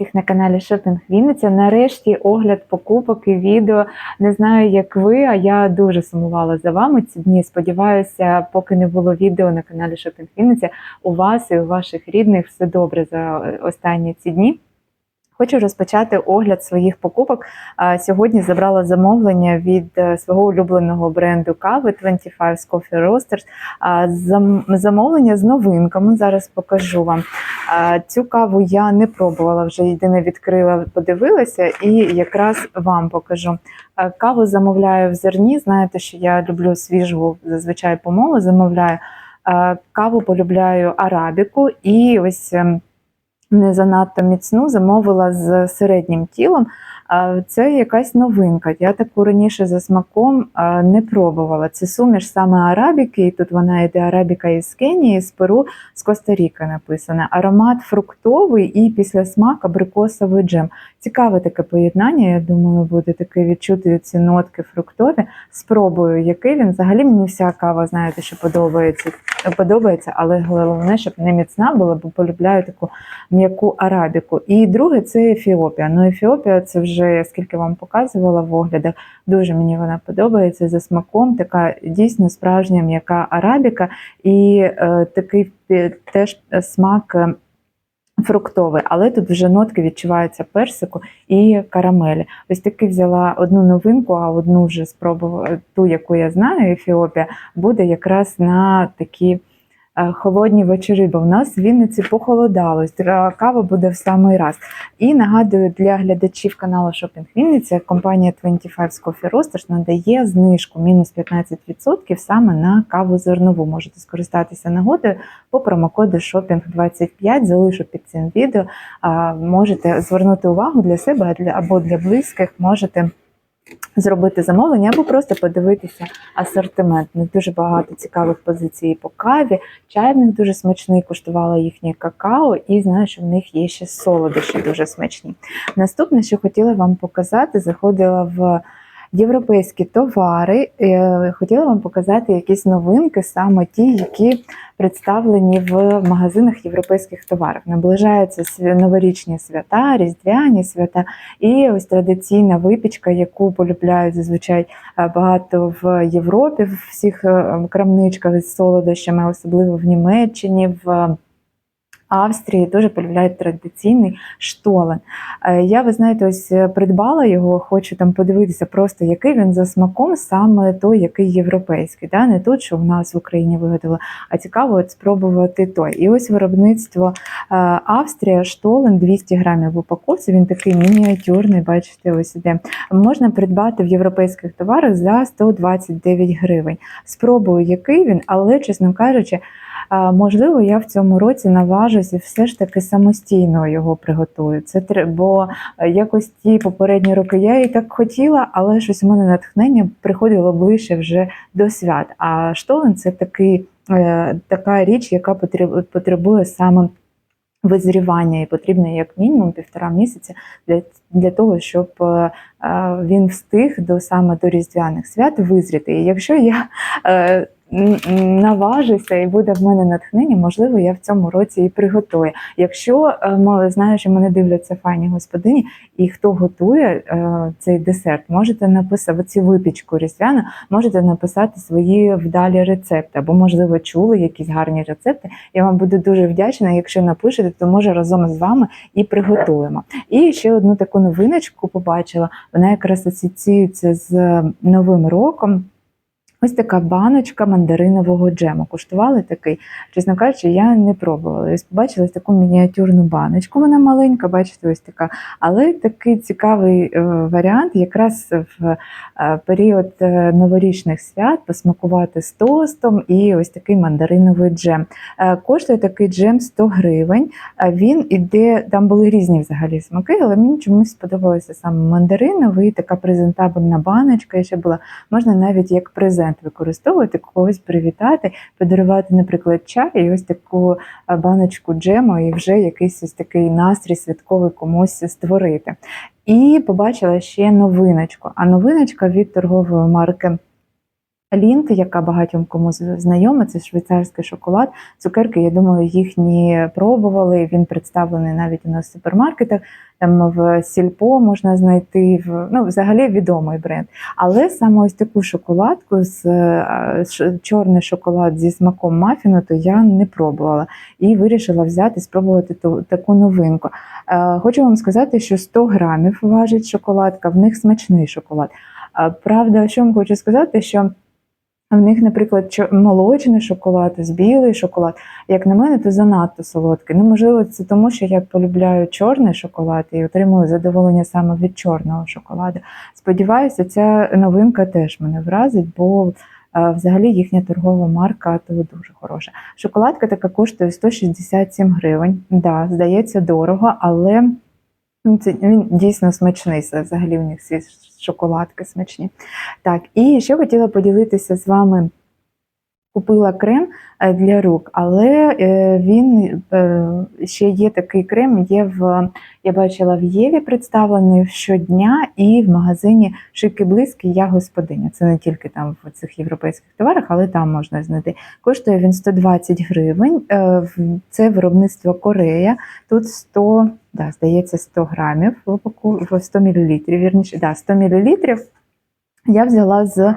всіх на каналі Шопінг Вінниця. Нарешті огляд покупок і відео. Не знаю, як ви, а я дуже сумувала за вами ці дні. Сподіваюся, поки не було відео на каналі Шопінг Вінниця, у вас і у ваших рідних все добре за останні ці дні. Хочу розпочати огляд своїх покупок. Сьогодні забрала замовлення від е, свого улюбленого бренду кави 25 Coffee Roasters. Замовлення з новинками. Зараз покажу вам. Цю каву я не пробувала, вже єдине відкрила, подивилася, і якраз вам покажу. Каву замовляю в зерні. Знаєте, що я люблю свіжу зазвичай помолу, замовляю. Каву полюбляю арабіку і ось. Не занадто міцну, замовила з середнім тілом. Це якась новинка. Я таку раніше за смаком не пробувала. Це суміш саме арабіки, і тут вона йде арабіка із Кенії, з Перу, з Коста-Ріки написана. Аромат фруктовий і після смак абрикосовий джем. Цікаве таке поєднання. Я думаю, буде таке відчути ці нотки фруктові. Спробую, який він. Взагалі мені вся кава, знаєте, що подобається, подобається, але головне, щоб не міцна була, бо полюбляю таку м'яку арабіку. І друге це Ефіопія. Ну, Ефіопія це вже я скільки вам показувала в оглядах. Дуже мені вона подобається за смаком. Така дійсно справжня м'яка арабіка, і е, такий теж смак. е, Фруктовий, але тут вже нотки відчуваються персику і карамелі. Ось таки взяла одну новинку, а одну вже спробувала ту, яку я знаю, Ефіопія, буде якраз на такі холодні вечори, бо в нас в Вінниці похолодало. Кава буде в самий раз. І нагадую для глядачів каналу Шопінг Вінниця компанія 25 Coffee Roasters надає знижку мінус 15% саме на каву зернову. Можете скористатися нагодою по промокоду Shopping25. Залишу під цим відео. Можете звернути увагу для себе або для близьких. Можете зробити замовлення або просто подивитися асортимент. У дуже багато цікавих позицій по каві. Чай дуже смачний, куштувала їхнє какао, і знаю, що в них є ще солодощі дуже смачні. Наступне, що хотіла вам показати, заходила в європейські товари. е, Хотіла вам показати якісь новинки, саме ті, які представлені в магазинах європейських товарів. Наближаються новорічні свята, різдвяні свята, і ось традиційна випічка, яку полюбляють зазвичай е, багато в Європі, в всіх е, крамничках з солодощами, особливо в Німеччині. в Австрії дуже полюбляють традиційний штолен. Я, ви знаєте, ось е, придбала його, хочу там подивитися, просто який він за смаком, саме той, який європейський. Да? Не тут, що в нас в Україні вигадали, а цікаво от спробувати той. І ось виробництво е, Австрія, штолен 200 грамів в упаковці. Він такий мініатюрний, бачите, ось іде. Можна придбати в європейських товарах за 129 гривень. Спробую, який він, але, чесно кажучи, Можливо, я в цьому році наважусь і все ж таки самостійно його приготую. Це бо е, якось ті попередні роки я і так хотіла, але щось у мене натхнення приходило ближче вже до свят. А штолен це такий, е, така річ, яка потребує саме визрівання, і потрібно як мінімум півтора місяця для, для того, щоб е, е, він встиг до саме до різдвяних свят визріти. І якщо я е, наважуся і буде в мене натхнення, можливо, я в цьому році і приготую. Якщо е, знаю, що мене дивляться файні господині, і хто готує е, цей десерт, можете написати цю випічку різдвяну, можете написати свої вдалі рецепти, або, можливо, чули якісь гарні рецепти. Я вам буду дуже вдячна, якщо напишете, то може разом з вами і приготуємо. І ще одну таку новиночку побачила. Вона якраз асоціюється з Новим роком. Ось така баночка мандаринового джему. Куштували такий. Чесно кажучи, я не пробувала. Ось побачила таку мініатюрну баночку. Вона маленька, бачите, ось така. Але такий цікавий е, варіант, якраз в е, період е, новорічних свят посмакувати з тостом і ось такий мандариновий джем. Коштує такий джем 100 гривень. Він іде, там були різні взагалі смаки, але мені чомусь сподобалося саме мандариновий, така презентабельна баночка ще була. Можна навіть як презент використовувати, когось привітати, подарувати, наприклад, чай і ось таку е, баночку джему, і вже якийсь ось такий настрій святковий комусь створити. І побачила ще новиночку. А новиночка від торгової марки Лінт, яка багатьом кому знайома, це швейцарський шоколад. Цукерки, я думаю, їхні пробували. Він представлений навіть у нас в супермаркетах. Там в Сільпо можна знайти в ну, взагалі відомий бренд. Але саме ось таку шоколадку з е, чорний шоколад зі смаком мафіну, то я не пробувала і вирішила взяти, спробувати ту таку новинку. Е, Хочу вам сказати, що 100 грамів важить шоколадка, в них смачний шоколад. Правда, що вам хочу сказати, що в них, наприклад, молочний шоколад, з білий шоколад. Як на мене, то занадто солодкий. Ну, можливо, це тому, що я полюбляю чорний шоколад і отримую задоволення саме від чорного шоколаду. Сподіваюся, ця новинка теж мене вразить, бо е, взагалі їхня торгова марка то дуже хороша. Шоколадка така коштує 167 гривень. Да, здається, дорого, але ну, це він дійсно смачний. Взагалі у них всі шоколадки смачні. Так, і ще хотіла поділитися з вами. Купила крем е, для рук, але е, він е, ще є такий крем, є в я бачила в Єві представлений щодня і в магазині Шики Близькі Я господиня. Це не тільки там в цих європейських товарах, але там можна знайти. Коштує він 120 гривень. Це виробництво Корея. Тут 100, да, здається, 100 грамів в в 100 мл, вірніше, да, 100 мл. Я взяла з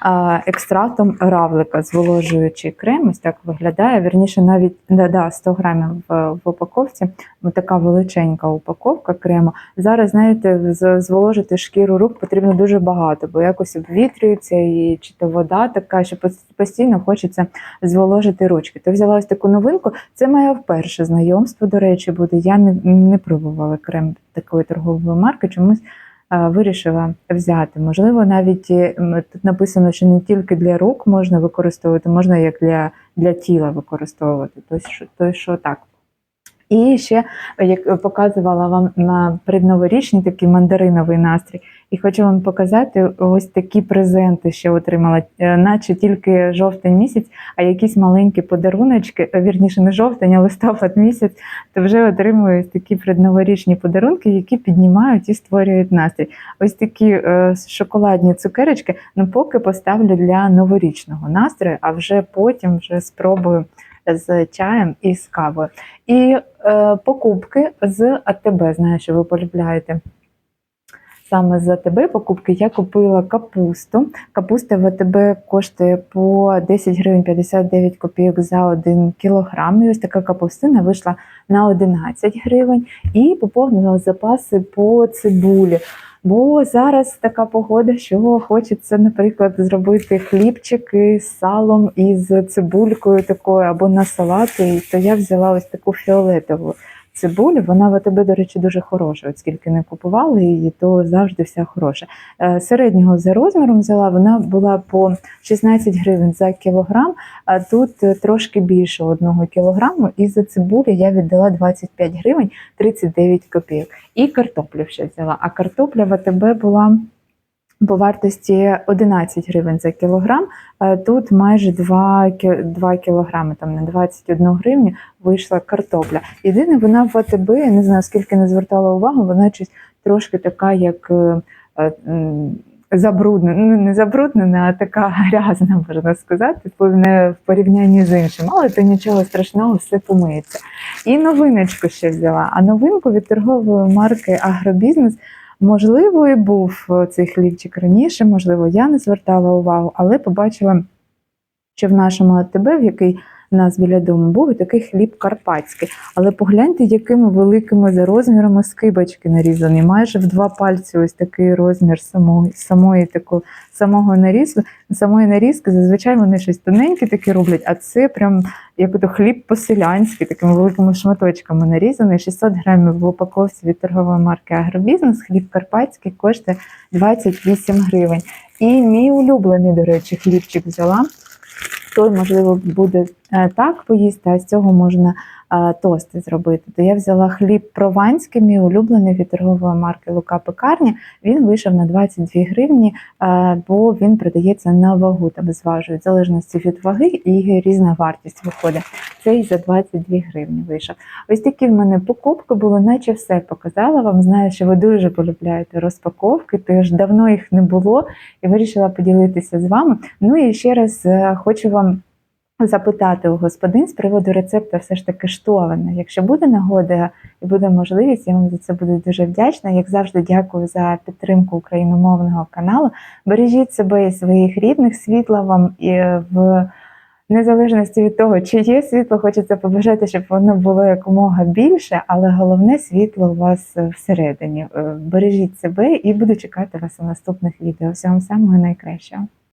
а, екстрактом равлика, зволожуючий крем. Ось так виглядає. Вірніше, навіть да, да, 100 грамів в, упаковці. Ось така величенька упаковка крему. Зараз, знаєте, зволожити шкіру рук потрібно дуже багато, бо якось обвітрюється і чи то вода така, що постійно хочеться зволожити ручки. То взяла ось таку новинку. Це моє вперше знайомство, до речі, буде. Я не, не пробувала крем такої торгової марки. Чомусь е, вирішила взяти. Можливо, навіть е, тут написано, що не тільки для рук можна використовувати, можна як для, для тіла використовувати. Тобто, то, що так. І ще, як показувала вам на предноворічний такий мандариновий настрій, і хочу вам показати ось такі презенти, що отримала, Е, наче тільки жовтень місяць, а якісь маленькі подаруночки, е, вірніше, не жовтень, а листопад місяць, то вже отримую такі предноворічні подарунки, які піднімають і створюють настрій. Ось такі е, шоколадні цукерочки, ну поки поставлю для новорічного настрою, а вже потім вже спробую з чаєм і з кавою. І е, покупки з АТБ. Знаю, що ви полюбляєте. Саме з АТБ покупки я купила капусту. Капуста в АТБ коштує по 10 гривень 59 копійок за 1 кілограм. І ось така капустина вийшла на 11 гривень і поповнила запаси по цибулі. Бо зараз така погода, що хочеться, наприклад, зробити хлібчики з салом і з цибулькою такою або на салати. То я взяла ось таку фіолетову цибулю. Вона в АТБ, до речі, дуже хороша. От скільки не купували її, то завжди вся хороша. Е, Середнього за розміром взяла, вона була по 16 гривень за кілограм, а тут е, трошки більше одного кілограму. І за цибулю я віддала 25 гривень 39 копійок. І картоплю ще взяла. А картопля в АТБ була по вартості 11 гривень за кілограм. Тут майже 2, 2 кілограми, там на 21 гривню вийшла картопля. Єдине, вона в АТБ, я не знаю, скільки не звертала увагу, вона щось трошки така, як е, е, забруднена, ну не забруднена, а така грязна, можна сказати, в порівнянні з іншим. Але то нічого страшного, все помиється. І новиночку ще взяла. А новинку від торгової марки Агробізнес. Можливо, і був е, цей хлівчик раніше, можливо, я не звертала увагу, але побачила, що в нашому АТБ, в який нас біля дому був, такий хліб карпатський. Але погляньте, якими великими за розмірами скибочки нарізані. Майже в два пальці ось такий розмір самої, самої тако, самого нарізу, самої нарізки. Зазвичай вони щось тоненькі такі роблять, а це прям як ото хліб по-селянськи, такими великими шматочками нарізаний. 600 грамів в упаковці від торгової марки Агробізнес. Хліб карпатський коштує 28 гривень. І мій улюблений, до речі, хлібчик взяла. Той, можливо, буде е, так поїсти, а з цього можна тости зробити. То я взяла хліб прованський, мій улюблений від торгової марки Лука Пекарня. Він вийшов на 22 гривні, бо він продається на вагу, там зважують, в залежності від ваги і різна вартість виходить. Цей за 22 гривні вийшов. Ось такі в мене покупки були, наче все показала вам. Знаю, що ви дуже полюбляєте розпаковки, тож давно їх не було і вирішила поділитися з вами. Ну і ще раз е, хочу вам запитати у господин з приводу рецепту все ж таки штована. Якщо буде нагода і буде можливість, я вам за це буду дуже вдячна. Як завжди, дякую за підтримку україномовного каналу. Бережіть себе і своїх рідних, світла вам і в незалежності від того, чи є світло, хочеться побажати, щоб воно було якомога більше, але головне світло у вас всередині. Е, Бережіть себе і буду чекати вас у наступних відео. Всього самого найкращого.